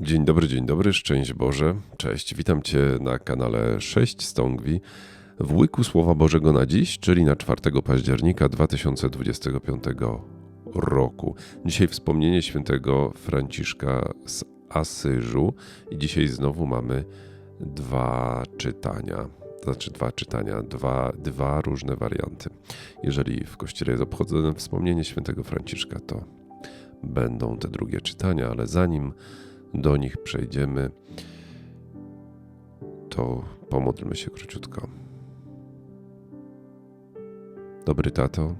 Dzień dobry, dzień dobry, szczęść Boże. Cześć, witam Cię na kanale 6 Stągwi w łyku Słowa Bożego na dziś, czyli na 4 października 2025 roku. Dzisiaj wspomnienie świętego Franciszka z Asyżu i dzisiaj znowu mamy dwa czytania. Znaczy dwa czytania, dwa, dwa różne warianty. Jeżeli w kościele jest obchodzone wspomnienie świętego Franciszka, to będą te drugie czytania, ale zanim do nich przejdziemy, to pomódlmy się króciutko. Dobry tato,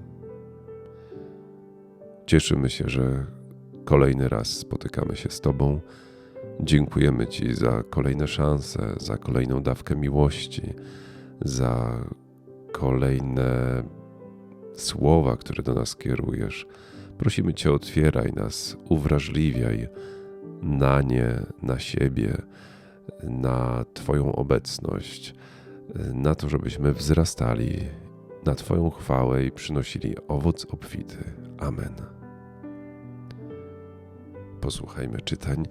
cieszymy się, że kolejny raz spotykamy się z Tobą. Dziękujemy Ci za kolejne szanse, za kolejną dawkę miłości, za kolejne słowa, które do nas kierujesz. Prosimy Cię, otwieraj nas, uwrażliwiaj na nie, na siebie, na Twoją obecność, na to, żebyśmy wzrastali na Twoją chwałę i przynosili owoc obfity. Amen. Posłuchajmy czytań.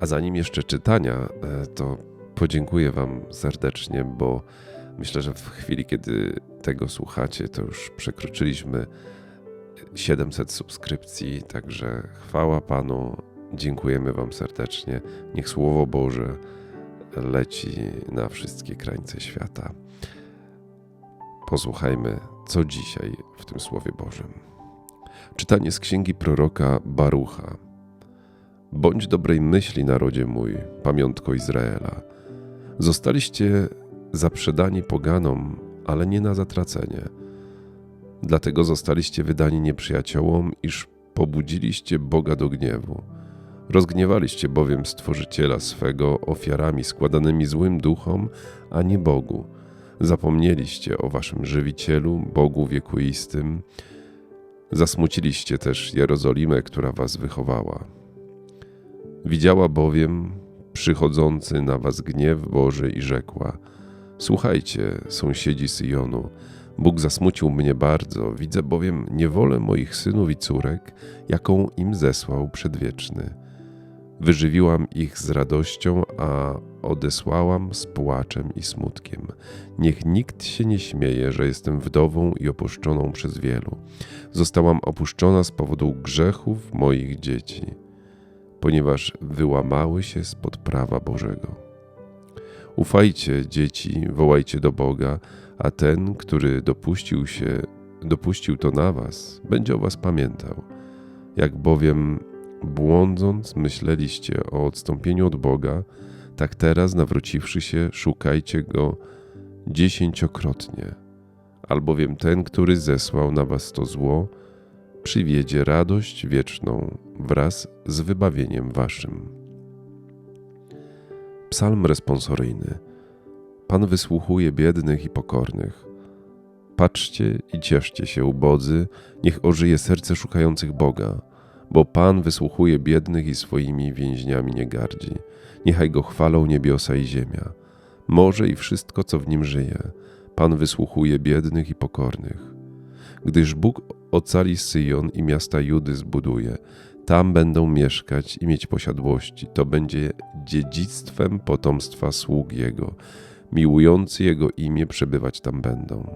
A zanim jeszcze czytania, e, to podziękuję Wam serdecznie, bo myślę, że w chwili, kiedy tego słuchacie, to już przekroczyliśmy 700 subskrypcji, także chwała Panu, dziękujemy Wam serdecznie. Niech Słowo Boże leci na wszystkie krańce świata. Posłuchajmy, co dzisiaj w tym Słowie Bożym. Czytanie z księgi proroka Barucha. Bądź dobrej myśli, narodzie mój, pamiątko Izraela. Zostaliście zaprzedani poganom, ale nie na zatracenie. Dlatego zostaliście wydani nieprzyjaciołom, iż pobudziliście Boga do gniewu. Rozgniewaliście bowiem Stworzyciela swego ofiarami składanymi złym duchom, a nie Bogu. Zapomnieliście o waszym żywicielu, Bogu wiekuistym. Zasmuciliście też Jerozolimę, która was wychowała. Widziała bowiem przychodzący na was gniew Boży i rzekła: Słuchajcie, sąsiedzi Syjonu, Bóg zasmucił mnie bardzo, widzę bowiem niewolę moich synów i córek, jaką im zesłał przedwieczny. Wyżywiłam ich z radością, a odesłałam z płaczem i smutkiem. Niech nikt się nie śmieje, że jestem wdową i opuszczoną przez wielu. Zostałam opuszczona z powodu grzechów moich dzieci, ponieważ wyłamały się spod prawa Bożego. Ufajcie, dzieci, wołajcie do Boga, a ten, który dopuścił się, dopuścił to na was, będzie o was pamiętał. Jak bowiem błądząc myśleliście o odstąpieniu od Boga, tak teraz, nawróciwszy się, szukajcie Go dziesięciokrotnie, albowiem ten, który zesłał na was to zło, przywiedzie radość wieczną wraz z wybawieniem waszym. Psalm responsoryjny. Pan wysłuchuje biednych i pokornych. Patrzcie i cieszcie się, ubodzy, niech ożyje serce szukających Boga bo Pan wysłuchuje biednych i swoimi więźniami nie gardzi. Niechaj go chwalą niebiosa i ziemia, morze i wszystko, co w nim żyje. Pan wysłuchuje biednych i pokornych. Gdyż Bóg ocali Syjon i miasta Judy zbuduje, tam będą mieszkać i mieć posiadłości. To będzie dziedzictwem potomstwa sług Jego. Miłujący Jego imię przebywać tam będą.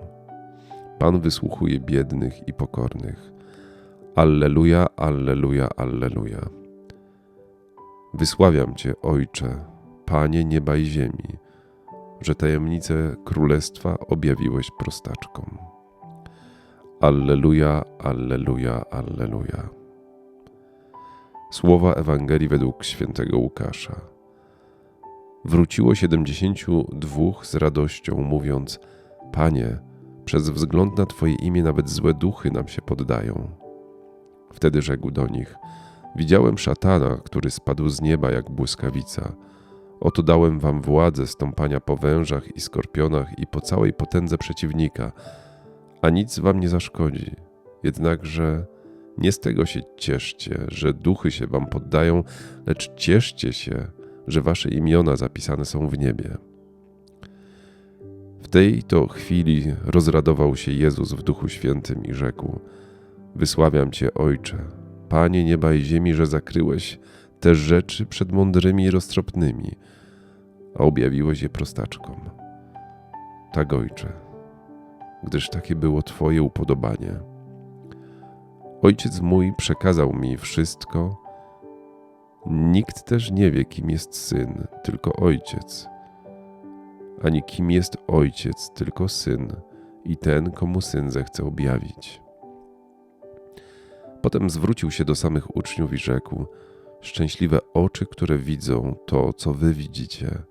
Pan wysłuchuje biednych i pokornych. Alleluja, Alleluja, Alleluja. Wysławiam Cię, Ojcze, Panie nieba i ziemi, że tajemnice królestwa objawiłeś prostaczkom. Alleluja, Alleluja, Alleluja. Słowa Ewangelii według świętego Łukasza. Wróciło siedemdziesięciu dwóch z radością, mówiąc: Panie, przez wzgląd na Twoje imię nawet złe duchy nam się poddają. Wtedy rzekł do nich: Widziałem szatana, który spadł z nieba jak błyskawica. Oto dałem wam władzę stąpania po wężach i skorpionach i po całej potędze przeciwnika, a nic wam nie zaszkodzi. Jednakże nie z tego się cieszcie, że duchy się wam poddają, lecz cieszcie się, że wasze imiona zapisane są w niebie. W tej to chwili rozradował się Jezus w Duchu Świętym i rzekł – Wysławiam Cię, Ojcze, Panie nieba i ziemi, że zakryłeś te rzeczy przed mądrymi i roztropnymi, a objawiłeś je prostaczkom. Tak, ojcze, gdyż takie było Twoje upodobanie. Ojciec mój przekazał mi wszystko. Nikt też nie wie, kim jest syn, tylko ojciec, ani kim jest ojciec, tylko syn i ten, komu syn zechce objawić. Potem zwrócił się do samych uczniów i rzekł: Szczęśliwe oczy, które widzą to, co wy widzicie.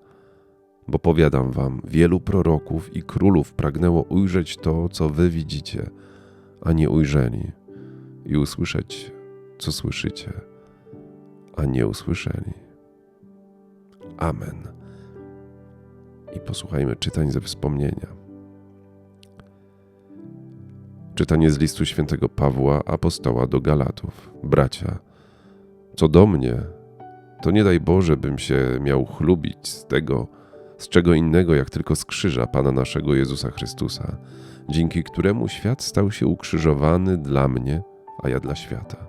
Bo powiadam wam, wielu proroków i królów pragnęło ujrzeć to, co wy widzicie, a nie ujrzeli, i usłyszeć, co słyszycie, a nie usłyszeli. Amen. I posłuchajmy czytań ze wspomnienia. Czytanie z listu świętego Pawła, apostoła do Galatów. Bracia, co do mnie, to nie daj Boże, bym się miał chlubić z tego, z czego innego, jak tylko z krzyża Pana naszego Jezusa Chrystusa, dzięki któremu świat stał się ukrzyżowany dla mnie, a ja dla świata.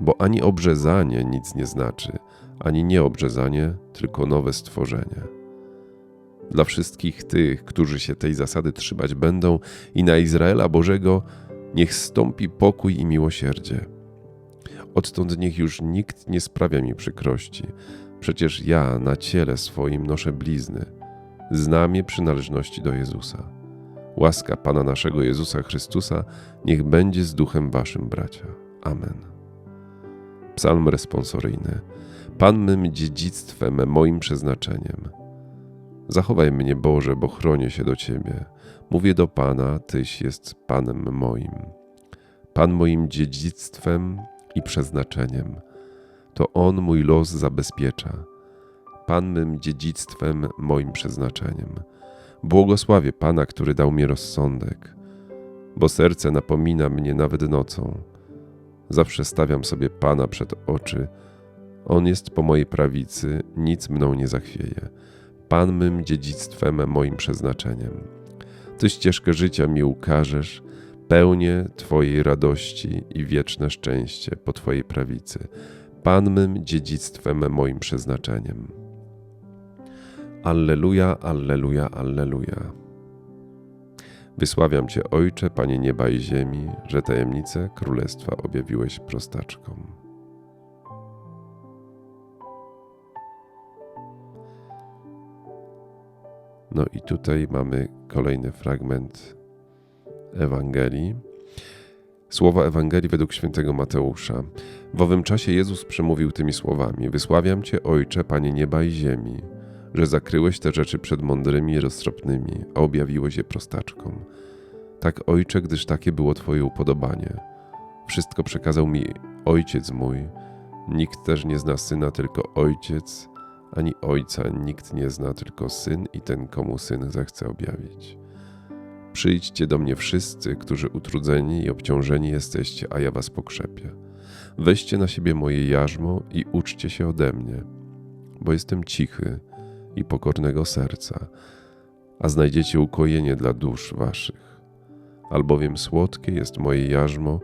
Bo ani obrzezanie nic nie znaczy, ani nieobrzezanie, tylko nowe stworzenie dla wszystkich tych, którzy się tej zasady trzymać będą i na Izraela Bożego niech stąpi pokój i miłosierdzie. Odtąd niech już nikt nie sprawia mi przykrości. Przecież ja na ciele swoim noszę blizny, znamie przynależności do Jezusa. Łaska Pana naszego Jezusa Chrystusa niech będzie z duchem waszym, bracia. Amen. Psalm responsoryjny. Pan mym dziedzictwem, moim przeznaczeniem. Zachowaj mnie, Boże, bo chronię się do Ciebie. Mówię do Pana, Tyś jest Panem moim. Pan moim dziedzictwem i przeznaczeniem. To On mój los zabezpiecza. Pan mym dziedzictwem, moim przeznaczeniem. Błogosławię Pana, który dał mi rozsądek, bo serce napomina mnie nawet nocą. Zawsze stawiam sobie Pana przed oczy. On jest po mojej prawicy, nic mną nie zachwieje. Pan mym dziedzictwem, moim przeznaczeniem. Ty ścieżkę życia mi ukażesz, pełnię Twojej radości i wieczne szczęście po Twojej prawicy. Pan mym dziedzictwem, moim przeznaczeniem. Alleluja, alleluja, alleluja. Wysławiam Cię, Ojcze, Panie nieba i ziemi, że tajemnice Królestwa objawiłeś prostaczkom. No i tutaj mamy kolejny fragment Ewangelii. Słowa Ewangelii według świętego Mateusza. W owym czasie Jezus przemówił tymi słowami: Wysławiam Cię, Ojcze, Panie nieba i ziemi, że zakryłeś te rzeczy przed mądrymi i roztropnymi, a objawiłeś je prostaczkom. Tak, Ojcze, gdyż takie było Twoje upodobanie. Wszystko przekazał mi Ojciec mój. Nikt też nie zna Syna, tylko Ojciec, ani ojca nikt nie zna, tylko syn i ten, komu syn zechce objawić. Przyjdźcie do mnie wszyscy, którzy utrudzeni i obciążeni jesteście, a ja was pokrzepię. Weźcie na siebie moje jarzmo i uczcie się ode mnie, bo jestem cichy i pokornego serca, a znajdziecie ukojenie dla dusz waszych. Albowiem słodkie jest moje jarzmo,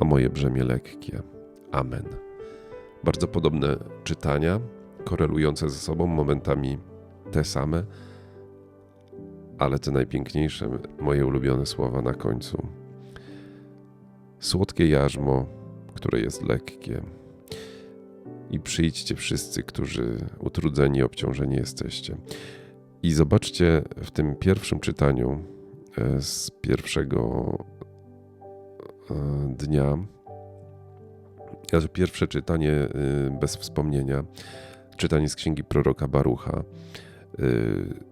a moje brzemię lekkie. Amen. Bardzo podobne czytania korelujące ze sobą, momentami te same, ale te najpiękniejsze, moje ulubione słowa na końcu. Słodkie jarzmo, które jest lekkie. I przyjdźcie wszyscy, którzy utrudzeni, obciążeni jesteście. I zobaczcie w tym pierwszym czytaniu e, z pierwszego e, dnia, pierwsze czytanie e, bez wspomnienia, czytanie z księgi proroka Barucha, yy,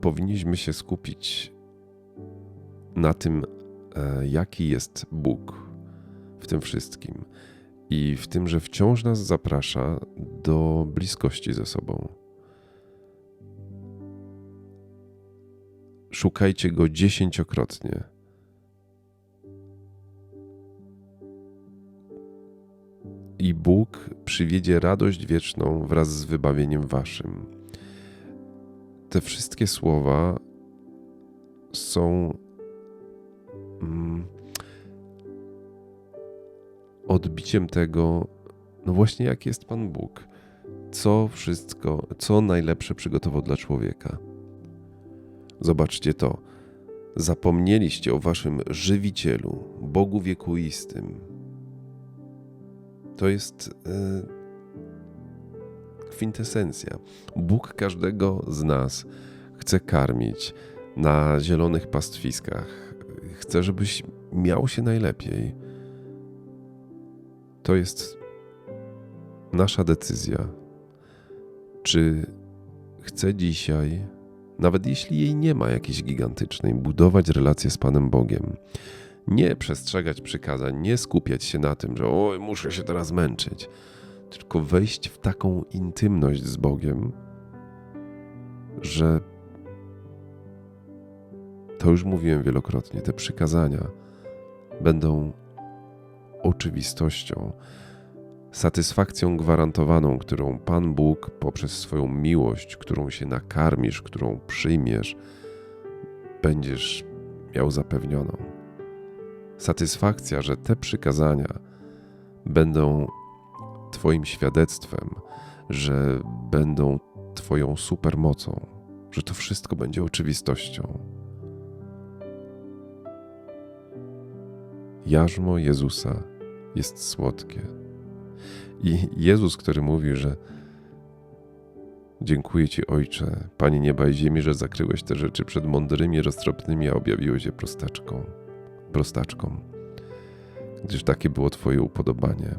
powinniśmy się skupić na tym, e, jaki jest Bóg w tym wszystkim i w tym, że wciąż nas zaprasza do bliskości ze sobą. Szukajcie go dziesięciokrotnie i Bóg przywiedzie radość wieczną wraz z wybawieniem waszym. Te wszystkie słowa są. Mm, odbiciem tego, no właśnie, jaki jest Pan Bóg. Co wszystko, co najlepsze przygotował dla człowieka. Zobaczcie to. Zapomnieliście o waszym żywicielu, Bogu wiekuistym. To jest e, kwintesencja. Bóg każdego z nas chce karmić na zielonych pastwiskach. Chce, żebyś miał się najlepiej. To jest nasza decyzja. Czy chcę dzisiaj, nawet jeśli jej nie ma jakiejś gigantycznej, budować relację z Panem Bogiem? Nie przestrzegać przykazań, nie skupiać się na tym, że oj, muszę się teraz męczyć, tylko wejść w taką intymność z Bogiem, że to już mówiłem wielokrotnie, te przykazania będą oczywistością, satysfakcją gwarantowaną, którą Pan Bóg poprzez swoją miłość, którą się nakarmisz, którą przyjmiesz, będziesz miał zapewnioną. Satysfakcja, że te przykazania będą Twoim świadectwem, że będą Twoją supermocą, że to wszystko będzie oczywistością. Jarzmo Jezusa jest słodkie. I Jezus, który mówi, że Dziękuję Ci, Ojcze, Panie nieba i ziemi, że zakryłeś te rzeczy przed mądrymi, roztropnymi, a objawiłeś je prostaczką, prostaczkom, gdyż takie było Twoje upodobanie.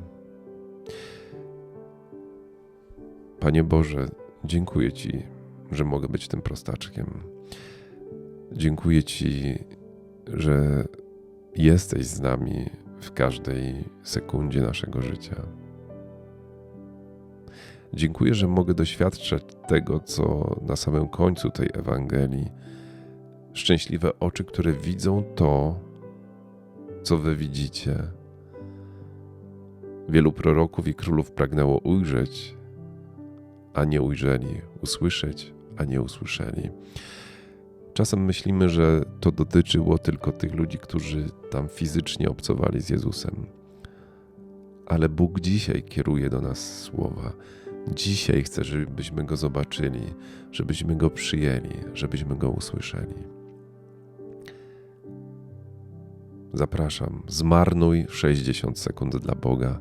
Panie Boże, dziękuję Ci, że mogę być tym prostaczkiem. Dziękuję Ci, że jesteś z nami w każdej sekundzie naszego życia. Dziękuję, że mogę doświadczać tego, co na samym końcu tej Ewangelii. Szczęśliwe oczy, które widzą to, co wy widzicie. Wielu proroków i królów pragnęło ujrzeć, a nie ujrzeli, usłyszeć, a nie usłyszeli. Czasem myślimy, że to dotyczyło tylko tych ludzi, którzy tam fizycznie obcowali z Jezusem. Ale Bóg dzisiaj kieruje do nas słowa. Dzisiaj chce, żebyśmy go zobaczyli, żebyśmy go przyjęli, żebyśmy go usłyszeli. Zapraszam, zmarnuj 60 sekund dla Boga,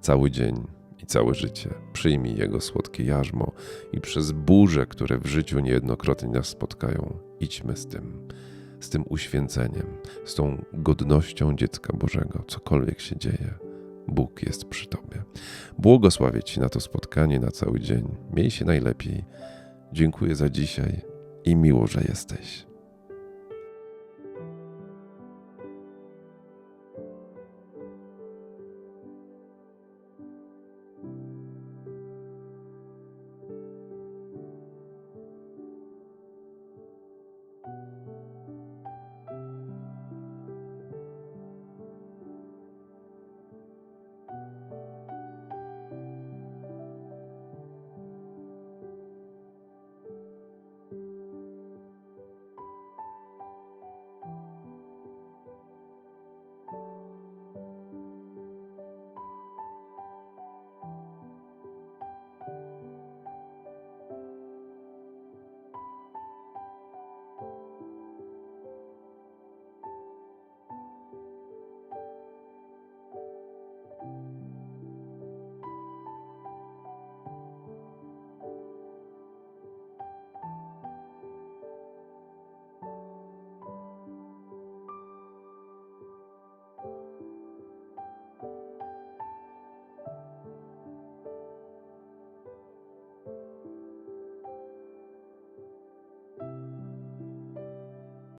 cały dzień i całe życie. Przyjmij Jego słodkie jarzmo i przez burze, które w życiu niejednokrotnie nas spotkają, idźmy z tym, z tym uświęceniem, z tą godnością dziecka Bożego, cokolwiek się dzieje. Bóg jest przy Tobie. Błogosławię Ci na to spotkanie na cały dzień. Miej się najlepiej. Dziękuję za dzisiaj i miło, że jesteś.